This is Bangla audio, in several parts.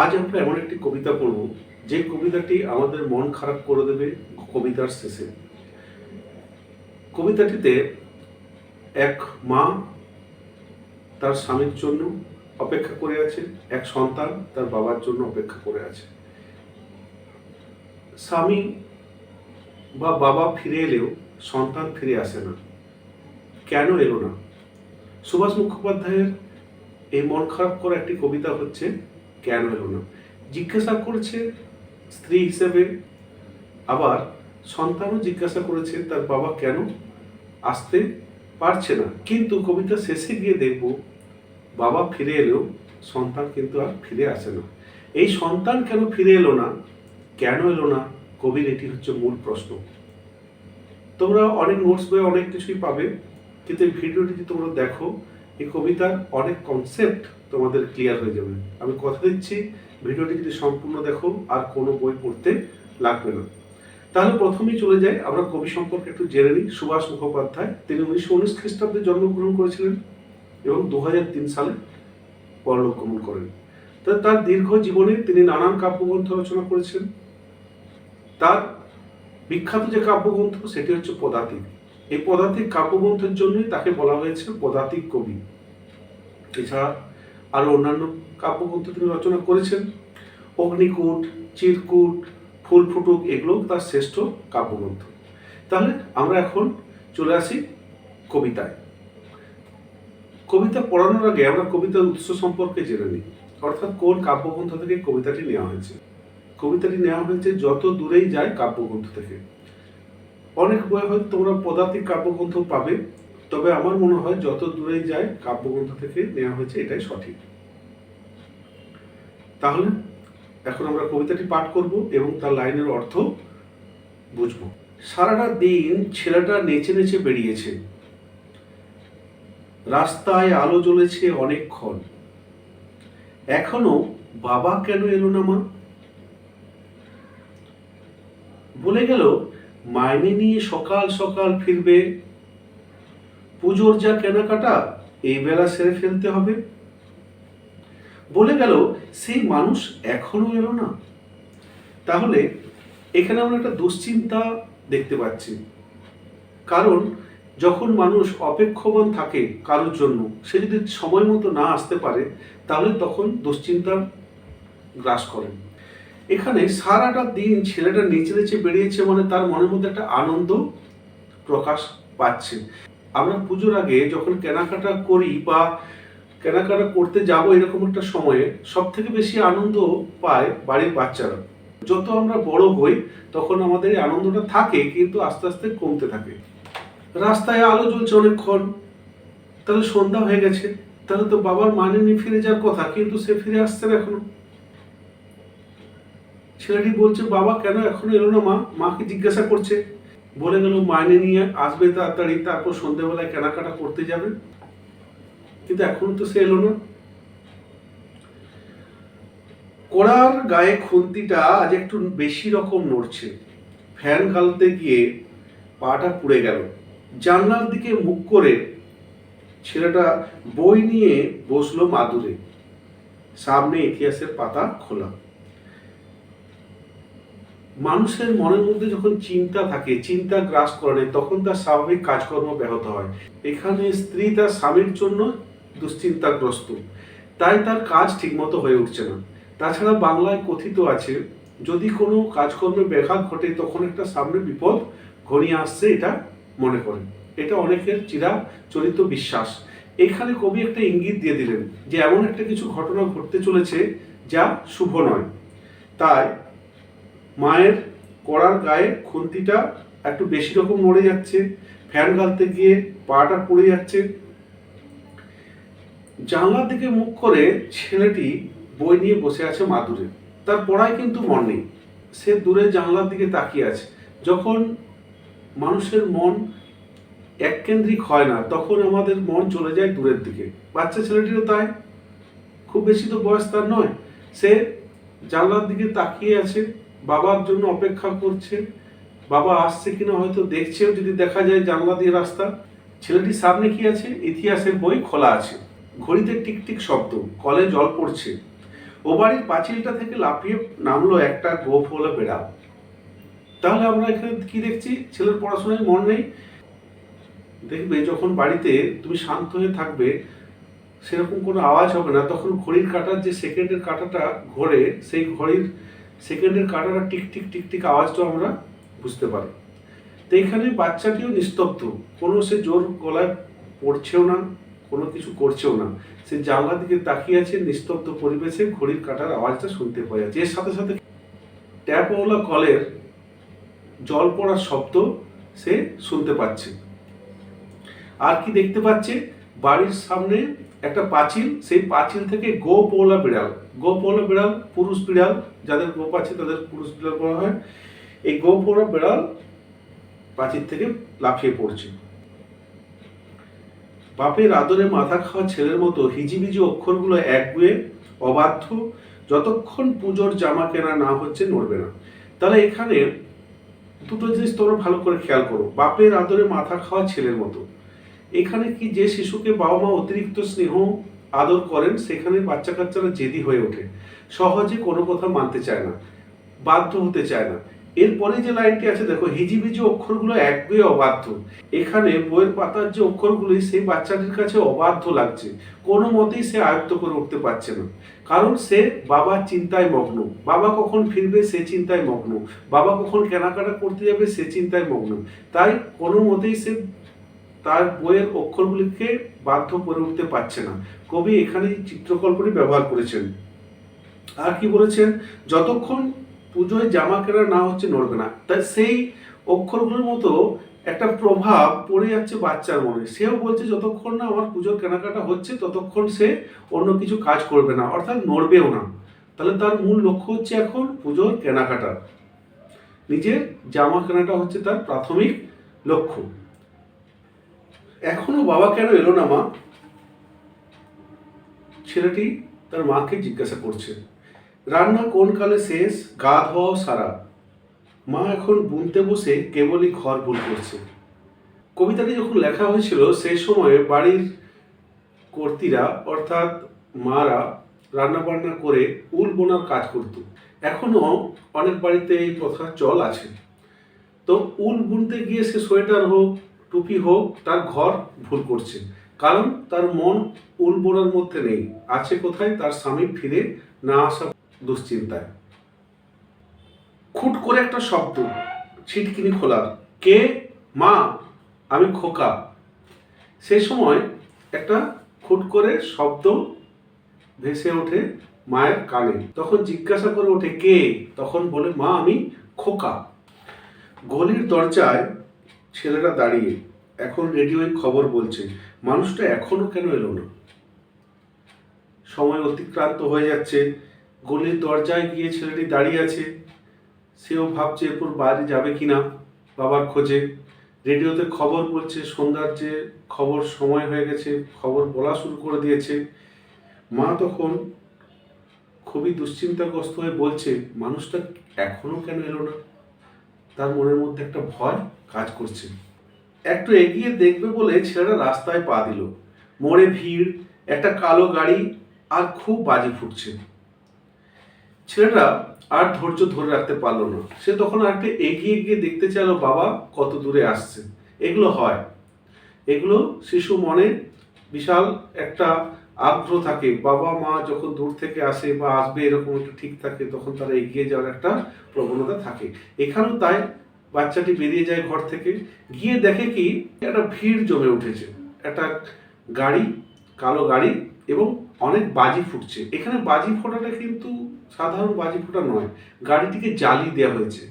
আজ আমরা এমন একটি কবিতা পড়ব, যে কবিতাটি আমাদের মন খারাপ করে দেবে কবিতার শেষে। কবিতাটিতে এক মা তার স্বামীর জন্য অপেক্ষা করে আছে, এক সন্তান তার বাবার জন্য অপেক্ষা করে আছে। স্বামী বা বাবা ফিরে এলেও সন্তান ফিরে আসে না। কেন এলো না? সুভাষ মুখোপাধ্যায়ের এই মন খারাপ করা একটি কবিতা হচ্ছে কেন এলো না। জিজ্ঞাসা করছে স্ত্রী হিসেবে, আবার সন্তানও জিজ্ঞাসা করেছে, তার বাবা কেন আসতে পারছে না? কিন্তু কবিতা শেষে গিয়ে দেখব, বাবা ফিরে এলেও সন্তান কিন্তু আর ফিরে আসে না। এই সন্তান কেন ফিরে এলো না? কেন এলো না? কবির এটি হচ্ছে মূল প্রশ্ন। তোমরা অনেক নোটস বই অনেক কিছুই পাবে, কিন্তু এই ভিডিওটি যদি তোমরা দেখো এই কবিতার অনেক কনসেপ্ট তোমাদের ক্লিয়ার হয়ে যাবে। আমি কথা দিচ্ছি, ভিডিওটি যদি সম্পূর্ণ দেখো, আর কোনো বই পড়তে লাগবে না। তাহলে প্রথমেই চলে যাই, আমরা কবি সম্পর্কে একটু জেনে নিই। সুভাষ মুখোপাধ্যায়, তিনি উনিশশো উনিশ খ্রিস্টাব্দে জন্মগ্রহণ করেছিলেন এবং দু তিন সালে পরলোক গমন করেন তার দীর্ঘ জীবনে তিনি নানান কাব্যগ্রন্থ রচনা করেছেন। তার বিখ্যাত যে কাব্যগ্রন্থ, সেটি হচ্ছে পদাতিক। এই পদাতিক কাব্যগ্রন্থের জন্যই তাকে বলা হয়েছে পদাতিক কবি। এছাড়া আরও অন্যান্য কাব্যগ্রন্থ তিনি রচনা করেছেন। অগ্নিকূট, চিরকুট ফুল ফুটুক এগুলো তার শ্রেষ্ঠ কাব্যগ্রন্থ। তাহলে আমরা এখন চলে আসি কবিতায়। কবিতা পড়ানোর আগে আমরা কবিতার উৎস সম্পর্কে জেনে নিই। অর্থাৎ কোন কাব্যগ্রন্থ থেকে কবিতাটি নেওয়া হয়েছে? কবিতাটি নেওয়া হয়েছে যত দূরেই যায় কাব্যগ্রন্থ থেকে। অনেক বই হয়তো তোমরা পদাতিক কাব্যগ্রন্থ পাবে, তবে আমার মনে হয় যত দূরেই যায় কাব্যগ্রন্থ থেকে নেওয়া হয়েছে এটাই সঠিক। তাহলে এখন আমরা কবিতাটি পাঠ করব এবং তার লাইনের অর্থ বুঝব। সারাটা দিন ছেলেটা নেচে নেচে বেরিয়েছে। রাস্তায় আলো জ্বলেছে অনেকক্ষণ এখনও বাবা কেন এলো না মা? বলে গেল মাইনে নিয়ে সকাল সকাল ফিরবে। পুজোর যা কেনাকাটা, এই বেলা সেরে ফেলতে হবে। বলে গেল, সেই মানুষ এখনও এলো না। তাহলে এখানে আমরা একটা দুশ্চিন্তা দেখতে পাচ্ছি। কারণ যখন মানুষ অপেক্ষমান থাকে কারোর জন্য, সে যদি সময় মতো না আসতে পারে, তাহলে তখন দুশ্চিন্তা গ্রাস করে। এখানে সারাটা দিন ছেলেটা নেচে নেচে বেরিয়েছে মানে তার মনের মধ্যে একটা আনন্দ প্রকাশ পাচ্ছে। আমরা পুজোর আগে যখন কেনাকাটা করি বা কেনাকাটা করতে যাব এরকম একটা সময়ে সব থেকে বেশি আনন্দ পায় বাড়ির বাচ্চারা। যত আমরা বড় হই, তখন আমাদের এই আনন্দটা থাকে কিন্তু আস্তে আস্তে কমতে থাকে। রাস্তায় আলো জ্বলছে অনেকক্ষণ, তাহলে সন্ধ্যা হয়ে গেছে, তাহলে তো বাবার মানে নিয়ে ফিরে যাওয়ার কথা, কিন্তু সে ফিরে আসছে না এখনও। ছেলেটি বলছে, বাবা, কেন এখনও এলো না মা? মাকে জিজ্ঞাসা করছে। বলে গেল, মাইনে নিয়ে আসবে তাড়াতাড়ি, তারপর সন্ধ্যেবেলায় কেনাকাটা করতে যাবে। কিন্তু এখনও তো সে এলো না। কোড়ার গায়ে খুন্তিটা আজ একটু বেশি রকম নড়ছে। ফ্যান গালতে গিয়ে পাটা পুড়ে গেল। জানলার দিকে মুখ করে ছেলেটা বই নিয়ে বসল মাদুরে। সামনে ইতিহাসের পাতা খোলা। মানুষের মনের মধ্যে যখন চিন্তা থাকে, চিন্তা গ্রাস করে তখন তার স্বাভাবিক কাজকর্ম ব্যাহত হয়। এখানে স্ত্রী তার স্বামীর জন্য দুশ্চিন্তাগ্রস্ত। তাই তার কাজ ঠিকমতো হয়ে উঠছে না। তাছাড়া বাংলায় কথিত আছে, যদি কোনো কাজকর্মে ব্যাঘাত ঘটে, তখন একটা সামনে বিপদ ঘনিয়ে আসছে এটা মনে করেন। এটা অনেকের চিরা চরিত বিশ্বাস। এখানে কবি একটা ইঙ্গিত দিয়ে দিলেন যে, এমন একটা কিছু ঘটনা ঘটতে চলেছে যা শুভ নয়। তাই মায়ের কড়ার গায়ে খুন্তিটা একটু বেশি রকম নড়ে যাচ্ছে, ফ্যান গালতে গিয়ে পাটা পড়ে যাচ্ছে। জানলার দিকে মুখ করে ছেলেটি বই নিয়ে বসে আছে মাদুরে। তার পড়ায় কিন্তু মন নেই। সে দূরে জানলার দিকে তাকিয়ে আছে। যখন মানুষের মন এককেন্দ্রিক হয় না, তখন আমাদের মন চলে যায় দূরের দিকে। বাচ্চা ছেলেটিরও তাই। খুব বেশি তো বয়স তার নয়। সে জানলার দিকে তাকিয়ে আছে। বাবার জন্য অপেক্ষা করছে। বাবা আসছে কিনা হয়তো দেখছেও, যদি দেখা যায় জানলা দিয়ে রাস্তা। ছেলেটির সামনে কি আছে? ইতিহাসের বই খোলা আছে। ঘড়িতে টিকটিক শব্দ, কলে জল পড়ছে। ও বাড়ির পাঁচিলটা থেকে লাফিয়ে নামলো একটা গোফওয়ালা বেড়াল। তাহলে আমরা এখানে কি দেখছি? ছেলের পড়াশোনায় মন নেই। দেখবে যখন বাড়িতে তুমি শান্ত হয়ে থাকবে, সেরকম কোনো আওয়াজ হবে না। তখন ঘড়ির কাঁটার যে সেকেন্ডের কাঁটাটা ঘোরে, সেই ঘড়ির সেকেন্ডের কাঁটাটা টিক টিক টিক টিক আওয়াজটা আমরা বুঝতে পারি। তো এখানে বাচ্চাটিও নিস্তব্ধ। কোনো সে জোর গলায় পড়ছেও না, কোনো কিছু করছেও না। সে জানলার দিকে তাকিয়ে আছে নিস্তব্ধ পরিবেশে, ঘড়ির কাঁটার আওয়াজটা শুনতে পাওয়া যাচ্ছে। এর সাথে সাথে ট্যাপওয়ালা কলের জল পড়ার শব্দ সে শুনতে পাচ্ছে। আর কি দেখতে পাচ্ছে? বাড়ির সামনে একটা পাঁচিল, সেই পাঁচিল থেকে গোপওয়ালা বিড়াল। গোপওয়ালা বিড়াল, পুরুষ বিড়াল, যাদের গোপ আছে তাদের পুরুষ বিড়াল বলা হয়। এই গোপওয়ালা বিড়াল পাঁচিল থেকে লাফিয়ে পড়ছে। বাপের আদরে মাথা খাওয়া ছেলের মতো হিজিবিজি অক্ষরগুলো একগুয়ে অবাধ্য, যতক্ষণ পুজোর জামা কেনা না হচ্ছে নড়বে না। তাহলে এখানে দুটো জিনিস তোমরা ভালো করে খেয়াল করো। বাপের আদরে মাথা খাওয়া ছেলের মতো। এখানে কি যে শিশুকে বাবা মা অতিরিক্ত স্নেহ আদর করেন, সেখানে বাচ্চা কাচ্চারা জেদি হয়ে ওঠে। সহজে কোনো কথা মানতে চায় না, বাধ্য হতে চায় না। এরপরে যে লাইনটি আছে, দেখো, হিজিবিজি অক্ষরগুলো একগুয়ে অবাধ্য। এখানে বইয়ের পাতার যে অক্ষরগুলি, সেই বাচ্চাটির কাছে অবাধ্য লাগছে। কোনো মতেই সে আয়ত্ত করে উঠতে পারছে না। কারণ সে বাবার চিন্তায় মগ্ন। বাবা কখন ফিরবে, সে চিন্তায় মগ্ন। বাবা কখন কেনাকাটা করতে যাবে, সে চিন্তায় মগ্ন। তাই কোনো মতেই সে তার বইয়ের অক্ষরগুলিকে বাধ্য করে উঠতে পারছে না। কবি এখানে চিত্রকল্পটি ব্যবহার করেছেন। আর কি বলেছেন? যতক্ষণ পুজোয় জামা কেনা না হচ্ছে নড়বে না তাই সেই অক্ষরগুলোর মতো একটা প্রভাব পড়ে যাচ্ছে বাচ্চার মনে। সেও বলছে, যতক্ষণ না আমার পুজোর কেনাকাটা হচ্ছে, ততক্ষণ সে অন্য কিছু কাজ করবে না, অর্থাৎ নড়বেও না। তাহলে তার মূল লক্ষ্য হচ্ছে এখন পুজোর কেনাকাটা। নিজের জামা কেনাটা হচ্ছে তার প্রাথমিক লক্ষ্য। এখনও বাবা কেন এলো না মা? ছেলেটি তার মাকে জিজ্ঞাসা করছে, রান্না কোন কালে শেষ? গা ধোয়াও সারা? মা এখন বুনতে বসে কেবলই ঘর ভুল করছে। কবিতাটি যখন লেখা হয়েছিল, সেই সময়ে বাড়ির কর্তীরা, অর্থাৎ মারা রান্না বান্না করে উল বোনার কাজ করত। এখনও অনেক বাড়িতে এই প্রথার চল আছে। তো উল বুনতে গিয়ে সে সোয়েটার হোক টুপি হোক, তার ঘর ভুল করছে। কারণ তার মন উল বোনার মধ্যে নেই। আছে কোথায়? তার স্বামী ফিরে না আসা দুশ্চিন্তায়। খুট করে একটা শব্দ, ছিটকিনি খোলার। কে? মা, আমি খোকা। সেই সময় একটা খুট করে শব্দ ভেসে ওঠে মায়ের কানে। তখন জিজ্ঞাসা করে ওঠে, কে? তখন বলে, মা, আমি খোকা। গলির দরজায় ছেলেরা দাঁড়িয়ে এখন রেডিওয় খবর বলছে, মানুষটা এখনও কেন এলো না? সময় অতিক্রান্ত হয়ে যাচ্ছে, গলির দরজায় গিয়ে ছেলেটি দাঁড়িয়ে আছে। সেও ভাবছে এরপর বাড়ি যাবে কিনা, বাবার খোঁজে। রেডিওতে খবর বলছে, সন্ধ্যার যে খবর সময় হয়ে গেছে, খবর বলা শুরু করে দিয়েছে। মা তখন খুবই দুশ্চিন্তাগ্রস্ত হয়ে বলছে, মানুষটা এখনও কেন এলো না? তার মনের মধ্যে একটা ভয় কাজ করছে। একটু এগিয়ে দেখবে বলে ছেলেরা রাস্তায় পা দিল। মোড়ে ভিড়, একটা কালো গাড়ি, আর খুব বাজি ফুটছে। ছেলেটা আর ধৈর্য ধরে রাখতে পারল না। সে তখন আর একটা এগিয়ে গিয়ে দেখতে চাইলো, বাবা, কত দূরে আসছে? এগুলো হয়। এগুলো শিশু মনে বিশাল একটা আগ্রহ থাকে, বাবা মা যখন দূর থেকে আসে বা আসবে এরকম একটু ঠিক থাকে, তখন তারা এগিয়ে যাওয়ার একটা প্রবণতা থাকে। এখানেও তাই, বাচ্চাটি বেরিয়ে যায় ঘর থেকে, গিয়ে দেখে কি একটা ভিড় জমে উঠেছে। একটা গাড়ি, কালো গাড়ি এবং অনেক বাজি ফুটছে। এখানে বাজি ফোটাটা কিন্তু সাধারণ বাজি ফোটা নয়, গাড়িটিকে জ্বালি দেওয়া হয়েছে।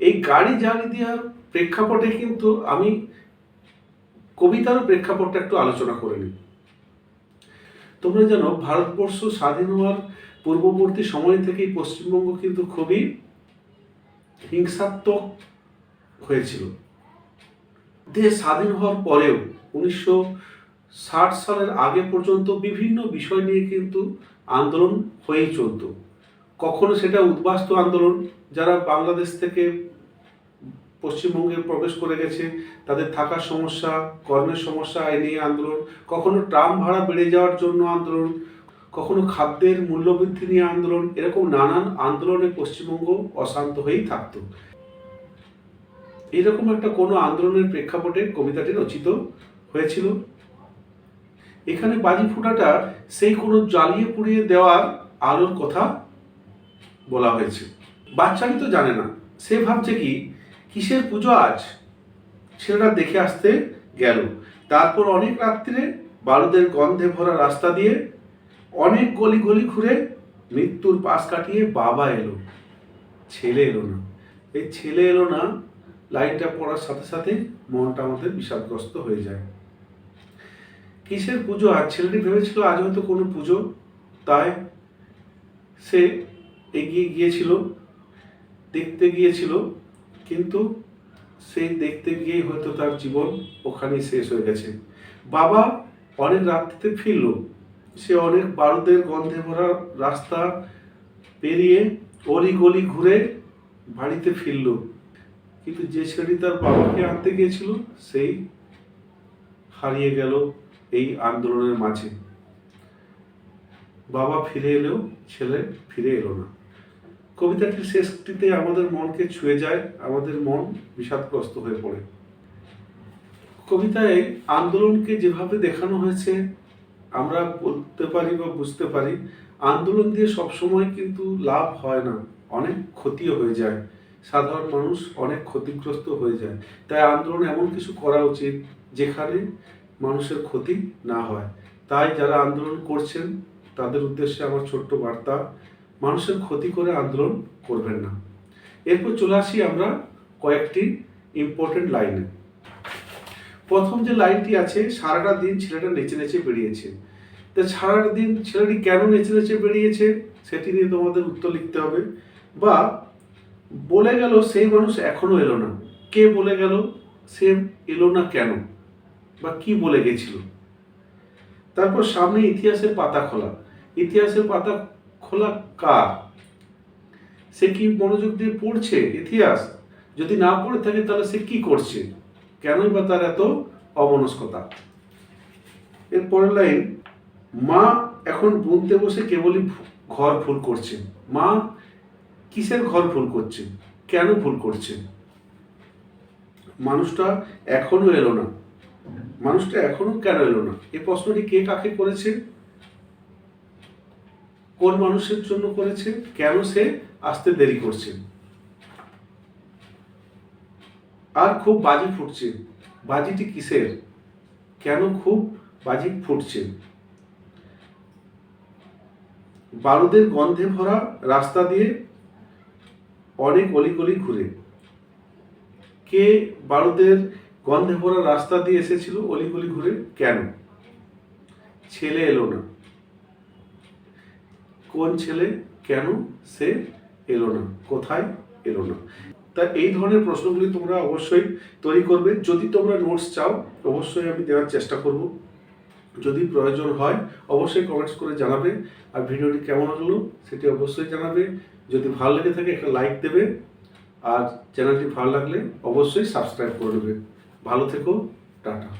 এই গাড়ি জ্বালি দেওয়ার প্রেক্ষাপটে কিন্তু আমি কবিতারও প্রেক্ষাপটটা একটু আলোচনা করে নিই। তোমরা জানো, ভারতবর্ষ স্বাধীন হওয়ার পূর্ববর্তী সময় থেকেই পশ্চিমবঙ্গ কিন্তু খুবই হিংসাত্মক হয়েছিল। দেশ স্বাধীন হওয়ার পরেও উনিশশো ষাট সালের আগে পর্যন্ত বিভিন্ন বিষয় নিয়ে কিন্তু আন্দোলন হয়েই চলতো। কখনো সেটা উদ্বাস্তু আন্দোলন, যারা বাংলাদেশ থেকে পশ্চিমবঙ্গে প্রবেশ করে গেছে, তাদের থাকার সমস্যা, কর্মের সমস্যা এই নিয়ে আন্দোলন, কখনো ট্রাম ভাড়া বেড়ে যাওয়ার জন্য আন্দোলন, কখনো খাদ্যের মূল্যবৃদ্ধি নিয়ে আন্দোলন, এরকম নানান আন্দোলনে পশ্চিমবঙ্গ অশান্ত হয়েই থাকতো। এরকম একটা কোনো আন্দোলনের প্রেক্ষাপটে কবিতাটি রচিত হয়েছিল। এখানে বাজি ফোঁটাটা সেই কোনো জ্বালিয়ে পুড়িয়ে দেওয়ার আলোর কথা বলা হয়েছে। বাচ্চাটি তো জানে না। সে ভাবছে কি কিসের পুজো আজ? ছেলেটা দেখে আসতে গেল। তারপর অনেক রাত্রিরে বারুদের গন্ধে ভরা রাস্তা দিয়ে অনেক গলি গলি ঘুরে মৃত্যুর পাশ কাটিয়ে বাবা এলো। ছেলে এলো না। এই ছেলে এলো না, লাইনটা পড়ার সাথে সাথে মনটা আমাদের বিষাদগ্রস্ত হয়ে যায়। কিসের পুজো আজ? ছেলেটি ভেবেছিল আজ হয়তো কোনো পুজো, তাই সে এগিয়ে গিয়েছিল, দেখতে গিয়েছিল। কিন্তু সেই দেখতে গিয়েই হয়তো তার জীবন ওখানেই শেষ হয়ে গেছে। বাবা অনেক রাত্রিতে ফিরল। সে অনেক বারুদের গন্ধে ভরা রাস্তা পেরিয়ে অলি গলি ঘুরে বাড়িতে ফিরল। কিন্তু যে ছেলেটি তার বাবাকে আনতে গিয়েছিল, সেই হারিয়ে গেল এই আন্দোলনের মাঝে। বাবা ফিরে এলেও, ছেলে ফিরে এলো না। কবিতাটির শেষটিতে আমাদের মনকে ছুঁয়ে যায়, আমাদের মন বিষাদগ্রস্ত হয়ে পড়ে। কবিতায় আন্দোলনকে যেভাবে দেখানো হয়েছে, আমরা বলতে পারি বা বুঝতে পারি, আন্দোলন দিয়ে সবসময় কিন্তু লাভ হয় না, অনেক ক্ষতিও হয়ে যায়। সাধারণ মানুষ অনেক ক্ষতিগ্রস্ত হয়ে যায়। তাই আন্দোলন এমন কিছু করা উচিত যেখানে মানুষের ক্ষতি না হয়। তাই যারা আন্দোলন করছেন, তাদের উদ্দেশ্যে আমার ছোট্ট বার্তা মানুষের ক্ষতি করে আন্দোলন করবেন না। এরপর চলে আসি আমরা কয়েকটি ইম্পর্টেন্ট লাইনে প্রথম যে লাইনটি আছে, সারাটা দিন ছেলেটা নেচে নেচে বেরিয়েছে। তা সারাটা দিন ছেলেটি কেন নেচে নেচে বেরিয়েছে, সেটি নিয়ে তোমাদের উত্তর লিখতে হবে। বা বলে গেল সেই মানুষ এখনও এলো না। কে বলে গেল, সে এলো না কেন? বা কি বলে গেছিল? তারপর সামনে ইতিহাসের পাতা খোলা। ইতিহাসের পাতা খোলা কার? সে কি মনোযোগ দিয়ে পড়ছে? ইতিহাস। যদি না পড়ে থাকে তাহলে সে কি করছে? কেনই বা তার এত অমনস্কতা? এর পরের লাইন, মা এখন বুনতে বসে কেবলই ঘর ফুল করছে। মা কিসের ঘর ফুল করছে? কেন ফুল করছে? মানুষটা এখনও এলো না। মানুষটা এখনও কেন এলো না? এই প্রশ্নটি কে কাকে করেছে? কোন মানুষের জন্য করেছে কেন সে আসতে দেরি করছে? আর খুব বাজি ফুটছে। বাজিটি কিসের? কেন খুব বাজি ফুটছে? বারুদের গন্ধে ভরা রাস্তা দিয়ে অনেক অলিগলি ঘুরে। কে বারুদের গন্ধে ভরা রাস্তা দিয়ে এসেছিল অলিগলি ঘুরে? কেন? ছেলে এলো না। কোন ছেলে কেন সে এলো না? কোথায় এলো না? তা এই ধরনের প্রশ্নগুলি তোমরা অবশ্যই তৈরি করবে। যদি তোমরা নোটস চাও, অবশ্যই আমি দেওয়ার চেষ্টা করব। যদি প্রয়োজন হয়, অবশ্যই কমেন্টস করে জানাবে। আর ভিডিওটি কেমন হলো সেটি অবশ্যই জানাবে। যদি ভালো লেগে থাকে, একটা লাইক দেবে। আর চ্যানেলটি ভালো লাগলে, অবশ্যই সাবস্ক্রাইব করে দেবে। ভালো থেকো, টাটা।